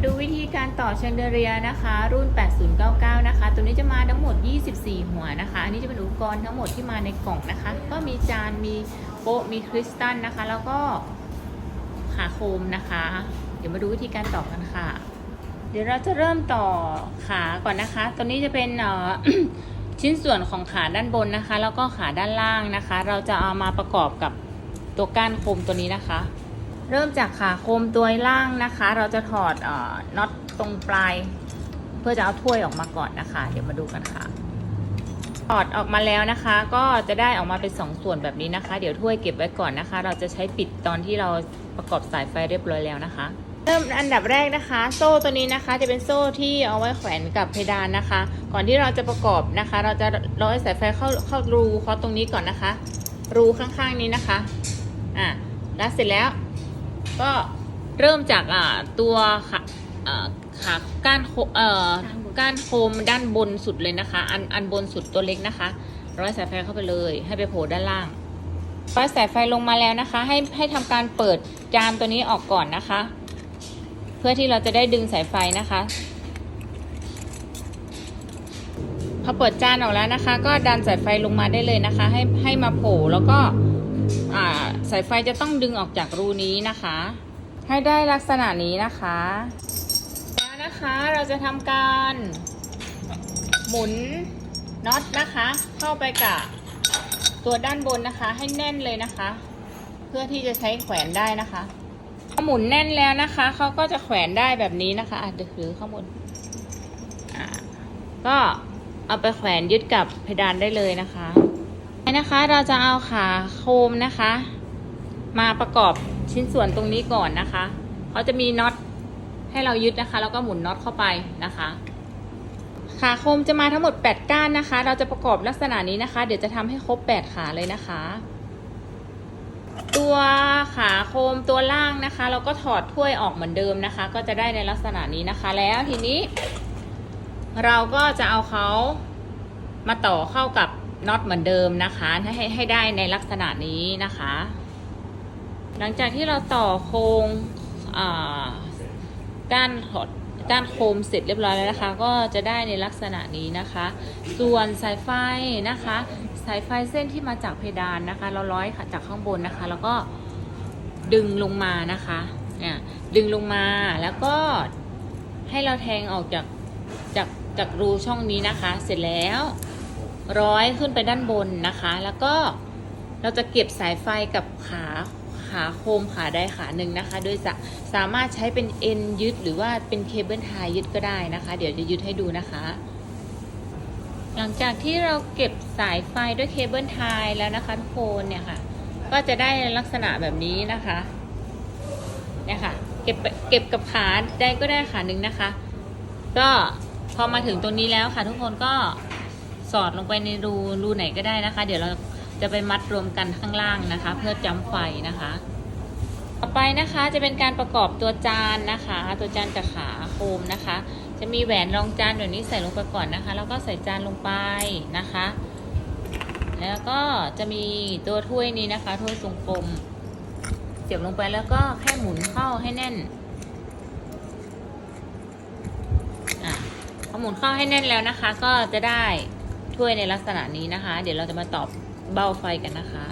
มาดูวิธีการต่อเชนเดเรียนะคะ รุ่น 8099 นะคะ ตัวนี้จะมาทั้งหมด 24 หัวนะคะ อันนี้จะเป็นอุปกรณ์ทั้งหมดที่มาในกล่องนะคะ ก็มีจาน มีโป๊ะ มีคริสตัลนะคะ แล้วก็ขาโคมนะคะ เดี๋ยวมาดูวิธีการต่อกันค่ะ เดี๋ยวเราจะเริ่มต่อขาก่อนนะคะ ตัวนี้จะเป็นเอ่อชิ้นส่วนของขาด้านบนนะคะ แล้วก็ขาด้านล่างนะคะ เราจะเอามาประกอบกับตัวก้านโคมตัวนี้นะคะ เริ่มจากขาโคมตัวล่างนะคะ เราจะถอดออน็อตตรงปลาย เพื่อจะเอาถ้วยออกมาก่อนนะคะ เดี๋ยวมาดูกันค่ะถอดออกมาแล้วนะคะ ก็จะได้ออกมาเป็นสองส่วนแบบนี้นะคะ เดี๋ยวถ้วยเก็บไว้ก่อนนะคะ เราจะใช้ปิดตอนที่เราประกอบสายไฟเรียบร้อยแล้วนะคะ เริ่มอันดับแรกนะคะ โซ่ตัวนี้นะคะ จะเป็นโซ่ที่เอาไว้แขวนกับเพดานนะคะ ก่อนที่เราจะประกอบนะคะ เราจะร้อยสายไฟเข้าเข้ารูเคาะตรงนี้ก่อนนะคะ รูข้างๆนี้นะคะอะแล้วเสร็จแล้ว ก็เริ่มจากอ่าตัวขาอ่าขาก้านโคเอ่อก้านโคมด้านบนสุดเลยนะคะ อันอันบนสุดตัวเล็กนะคะร้อยสายไฟเข้าไปเลย ให้ไปโผล่ด้านล่างร้อยสายไฟลงมาแล้วนะคะ ให้ให้ทำการเปิดจานตัวนี้ออกก่อนนะคะ เพื่อที่เราจะได้ดึงสายไฟนะคะพอเปิดจานออกแล้วนะคะ ก็ดันสายไฟลงมาได้เลยนะคะ ให้ให้มาโผล่แล้วก็ สายไฟจะต้องดึงออกจากรูนี้นะคะ ให้ได้ลักษณะนี้นะคะแล้วนะคะเราจะทำการหมุนน็อตนะคะ เข้าไปกับตัวด้านบนนะคะ ให้แน่นเลยนะคะ เพื่อที่จะใช้แขวนได้นะคะพอหมุนแน่นแล้วนะคะเขาก็จะแขวนได้แบบนี้นะคะอะเดี๋ยวถือข้างบนก็เอาไปแขวนยึดกับเพดานได้เลยนะคะนะคะเราจะเอาขาโคมนะคะ มาประกอบชิ้นส่วนตรงนี้ก่อนนะคะ เขาจะมีน็อตให้เรายึดนะคะ แล้วก็หมุนน็อตเข้าไปนะคะ ขาโคมจะมาทั้งหมด 8 ก้านนะคะ เราจะประกอบลักษณะนี้นะคะ เดี๋ยวจะทำให้ครบ 8 ขาเลยนะคะ ตัวขาโคมตัวล่างนะคะ เราก็ถอดถ้วยออกเหมือนเดิมนะคะ ก็จะได้ในลักษณะนี้นะคะ แล้วทีนี้ เราก็จะเอาเขามาต่อเข้ากับน็อตเหมือนเดิมนะคะให้ให้ได้ในลักษณะนี้นะคะ หลังจากที่เราต่อโครงก้านถอดก้านโคมเสร็จเรียบร้อยแล้วนะคะ ก็จะได้ในลักษณะนี้นะคะ ส่วนสายไฟนะคะ สายไฟเส้นที่มาจากเพดานนะคะ เราร้อยจากข้างบนนะคะ แล้วก็ดึงลงมานะคะเนี่ยดึงลงมาแล้วก็ให้เราแทงออกจากจากจากรูช่องนี้นะคะ เสร็จแล้ว ร้อยขึ้นไปด้านบนนะคะ แล้วก็เราจะเก็บสายไฟกับขา ขาโคมขาใดขาหนึ่งนะคะ โดยจะสามารถใช้เป็นเอ็นยึดหรือว่าเป็นเคเบิลไทยยึดก็ได้นะคะ เดี๋ยวจะยึดให้ดูนะคะ หลังจากที่เราเก็บสายไฟด้วยเคเบิลไทยแล้วนะคะทุกคนเนี่ยค่ะ ก็จะได้ลักษณะแบบนี้นะคะเนี่ยค่ะเก็บเก็บกับขาใดก็ได้ขาหนึ่งนะคะ ก็พอมาถึงตรงนี้แล้วค่ะ ทุกคนก็สอดลงไปในรูรูไหนก็ได้นะคะ เดี๋ยวเรา จะไปมัดรวมกันข้างล่างนะคะ เพื่อจำไฟนะคะ ต่อไปนะคะจะเป็นการประกอบตัวจานนะคะ ตัวจานกับขาโคมนะคะ จะมีแหวนรองจานแบบนี้ใส่ลงไปก่อนนะคะ แล้วก็ใส่จานลงไปนะคะ แล้วก็จะมีตัวถ้วยนี้นะคะถ้วยทรงกลมเสียบลงไปแล้วก็แค่หมุนเข้าให้แน่นพอหมุนเข้าให้แน่นแล้วนะคะ ก็จะได้ถ้วยในลักษณะนี้นะคะ เดี๋ยวเราจะมาตอบ เบ้าไฟกันนะคะ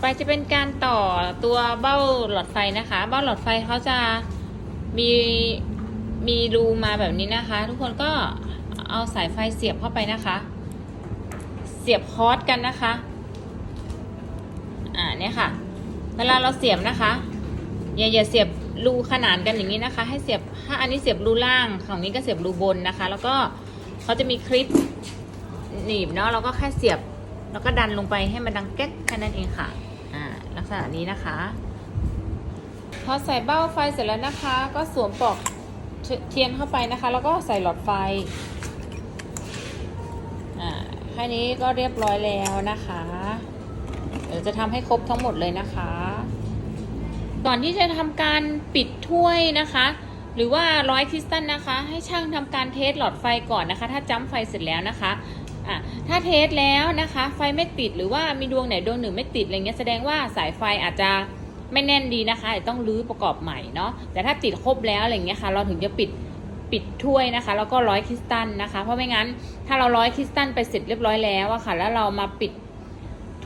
ไปจะเป็นการต่อตัวเบ้าหลอดไฟนะคะ เบ้าหลอดไฟเขาจะมีมีรูมาแบบนี้นะคะ ทุกคนก็เอาสายไฟเสียบเข้าไปนะคะ เสียบคอร์สกันนะคะ อ่าเนี่ยค่ะ เวลาเราเสียบนะคะ อย่าอย่าเสียบรูขนานกันอย่างนี้นะคะ ให้เสียบถ้าอันนี้เสียบรูล่างของนี้ก็เสียบรูบนนะคะ แล้วก็เขาจะมีคลิปหนีบเนาะเราก็แค่เสียบ แล้วก็ดันลงไปให้มันดังแก๊กแค่นั้นเองค่ะ อ่า ลักษณะนี้นะคะ พอใส่เบ้าไฟเสร็จแล้วนะคะ ก็สวมปลอกเทียนเข้าไปนะคะ แล้วก็ใส่หลอดไฟ อ่า แค่นี้ก็เรียบร้อยแล้วนะคะ เดี๋ยวจะทำให้ครบทั้งหมดเลยนะคะ ก่อนที่จะทำการปิดถ้วยนะคะหรือว่าร้อยคริสตัลนะคะ ให้ช่างทำการเทสหลอดไฟก่อนนะคะ ถ้าจ้ำไฟเสร็จแล้วนะคะ อะถ้าเทสแล้วนะคะ ไฟไม่ติดหรือว่ามีดวงไหนดวงหนึ่งไม่ติดอะไรเงี้ยแสดงว่าสายไฟอาจจะไม่แน่นดีนะคะอาจจะต้องรื้อประกอบใหม่เนาะแต่ถ้าติดครบแล้วอะไรเงี้ยค่ะ เราถึงจะปิดปิดถ้วยนะคะ แล้วก็ร้อยคริสตัลนะคะ เพราะไม่งั้นถ้าเราร้อยคริสตัลไปเสร็จเรียบร้อยแล้วอะค่ะ แล้วเรามาปิด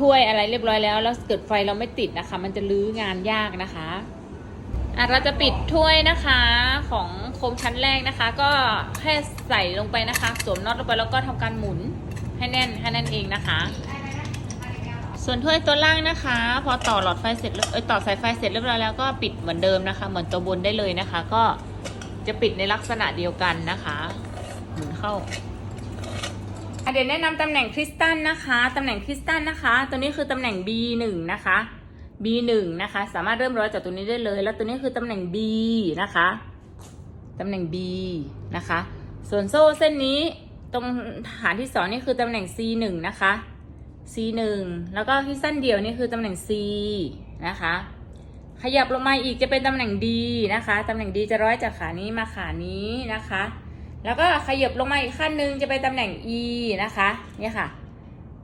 ถ้วยอะไรเรียบร้อยแล้ว แล้วเกิดไฟเราไม่ติดนะคะ มันจะรื้องานยากนะคะอะเราจะปิดถ้วยนะคะของโคมชั้นแรกนะคะ ก็แค่ใส่ลงไปนะคะ สวมน็อตลงไปแล้วก็ทำการหมุน แน่นแค่นั้นเองนะคะ ส่วนถ้วยตัวล่างนะคะ พอต่อหลอดไฟเสร็จเอ้ยต่อสายไฟเสร็จเรียบร้อยแล้วก็ปิดเหมือนเดิมนะคะ เหมือนตัวบนได้เลยนะคะ ก็จะปิดในลักษณะเดียวกันนะคะหมุนเข้าเดี๋ยวแนะนำตำแหน่งคริสตัลนะคะตำแหน่งคริสตัลนะคะ ตัวนี้คือตำแหน่ง B1 นะคะ B1 นะคะ สามารถเริ่มร้อยจากตัวนี้ได้เลย แล้วตัวนี้คือตำแหน่ง B นะคะตำแหน่ง B นะคะ ส่วนโซ่เส้นนี้ ตรงฐานที่สองนี่คือตำแหน่ง C1 นะคะ C1 แล้วก็ที่สั้นเดี่ยวนี่คือตำแหน่ง C นะคะ ขยับลงมาอีกจะเป็นตำแหน่ง D นะคะตำแหน่ง D จะร้อยจากขานี้มาขานี้นะคะ แล้วก็ขยับลงมาอีกขั้นหนึ่งจะเป็นตำแหน่ง E นะคะเนี่ยค่ะ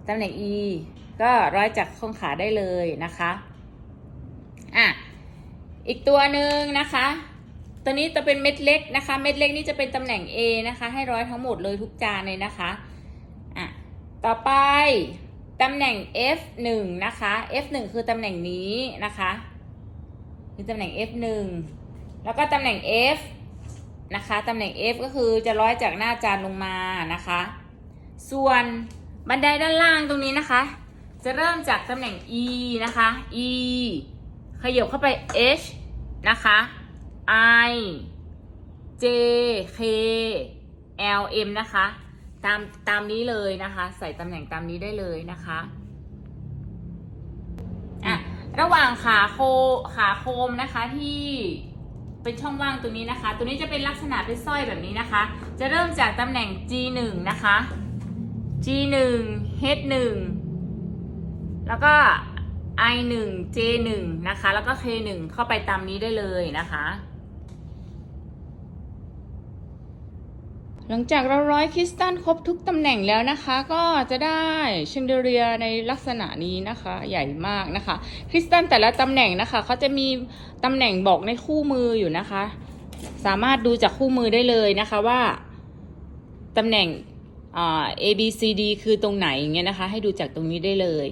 ตำแหน่ง E ก็ร้อยจากข้งขาได้เลยนะคะอะอีกตัวหนึ่งนะคะ ตัวนี้จะเป็นเม็ดเล็กนะคะ เม็ดเล็กนี่จะเป็นตำแหน่ง A นะคะ ให้ร้อยทั้งหมดเลยทุกจานเลยนะคะอะต่อไปตำแหน่ง F1 นะคะ F1 คือตำแหน่งนี้นะคะคือตำแหน่ง F1 แล้วก็ตำแหน่ง F นะคะตำแหน่ง F ก็คือจะร้อยจากหน้าจานลงมานะคะ ส่วนบันไดด้านล่างตรงนี้นะคะ จะเริ่มจากตำแหน่ง E นะคะ E ขยบเข้าไป H นะคะ I J K L M นะคะ ตามตามนี้เลยนะคะ ใส่ตำแหน่งตามนี้ได้เลยนะคะอะระหว่างขาโคขาโคมนะคะที่เป็นช่องว่างตัวนี้นะคะ ตัวนี้จะเป็นลักษณะเป็นสร้อยแบบนี้นะคะ จะเริ่มจากตำแหน่ง G1 นะคะ G1 H1 แล้วก็ I1 J1 นะคะ แล้วก็ K1 เข้าไปตามนี้ได้เลยนะคะ หลังจากเราร้อยคริสตัลครบทุกตำแหน่งแล้วนะคะ ก็จะได้เชนเดเรียในลักษณะนี้นะคะ ใหญ่มากนะคะ คริสตัลแต่ละตำแหน่งนะคะเขาจะมีตำแหน่งบอกในคู่มืออยู่นะคะ สามารถดูจากคู่มือได้เลยนะคะว่าตำแหน่ง A B C D คือตรงไหนอย่างเงี้ยนะคะ ให้ดูจากตรงนี้ได้เลย